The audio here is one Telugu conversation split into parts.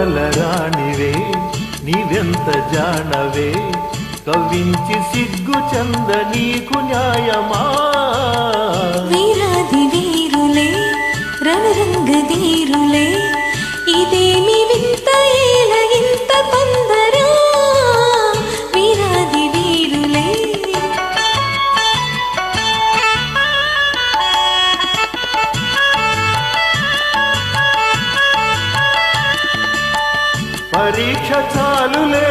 అందాల రాణివే నీవెంత జానవే? కవించి సిగ్గు చంద నీకు న్యాయమా? వీరాది వీరులే రణరంగ ధీరులే పరీక్ష చాలులే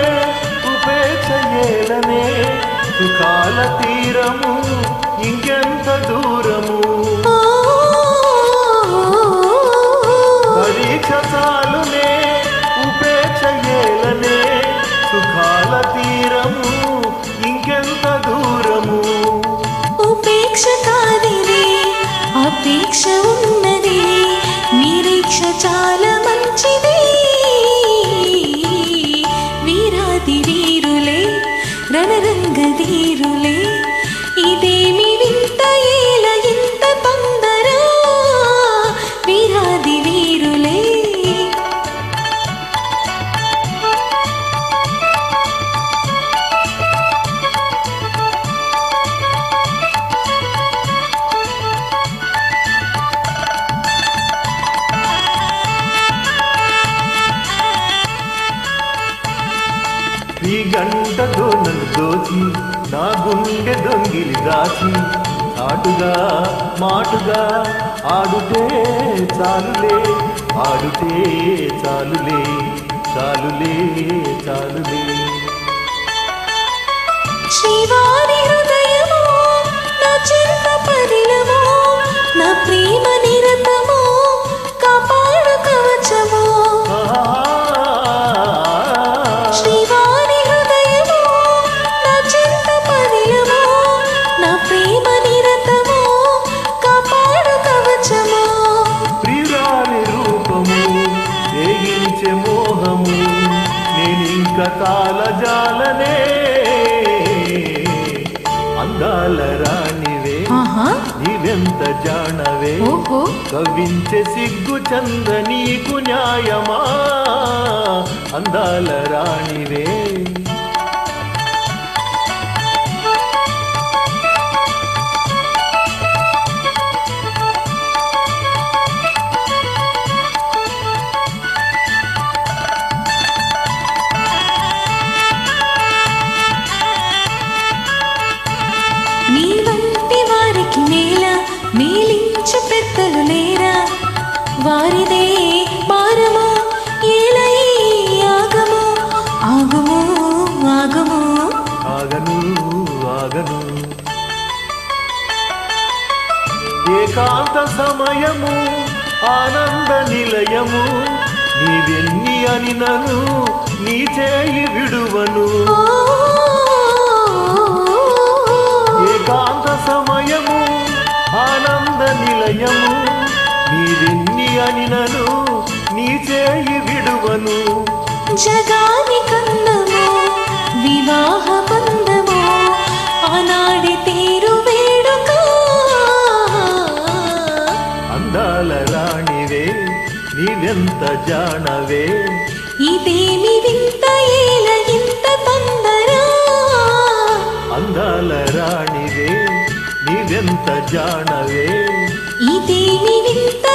ఉపేక్ష ఏలనే సుఖాల తీరము ఇంకెంత దూరము? పరీక్ష చాలులే ఉపేక్ష ఏలనే సుఖాల తీరము ఇంకెంత దూరము? ఉపేక్ష కాదిది అపేక్ష ఉన్నది నిరీక్ష చాలా రణరంగ ఈ గంటతో నన్ను దోచి నా గుండె దొంగిలి దాచి ఆటుగా మాటుగా ఆడుతే చాలులే ఆడుతే చాలులే చాలులే చాలులే. శివాని హృదయమో నా చింత పరిలము నేనింక తాళజాలనే అందాల రాణివే. నీవెంత జానవే. కవించే సిగ్గు చంద నీకు న్యాయమా? అందాల రాణివే. వారిదే భారము ఏలై ఆగము? ఆగము ఆగము? ఆగను ఆగను ఏకాంత సమయము ఆనంద నిలయము నీవెన్ని అని నను నీ చేయి విడువను. ఏకాంత సమయము ఆనంద నిలయము నీవెన్ని అని నను నీ చేయి విడువను. జగాని కందము వివాహ బంధము ఆనాడి తీరు వేడుక. అందాల రాణివే నీవెంత జానవే. ఇదేమి వింత ఏల ఇంత తొందర. అందాల రాణివే నీవెంత జానవే. ఇదేమి వింత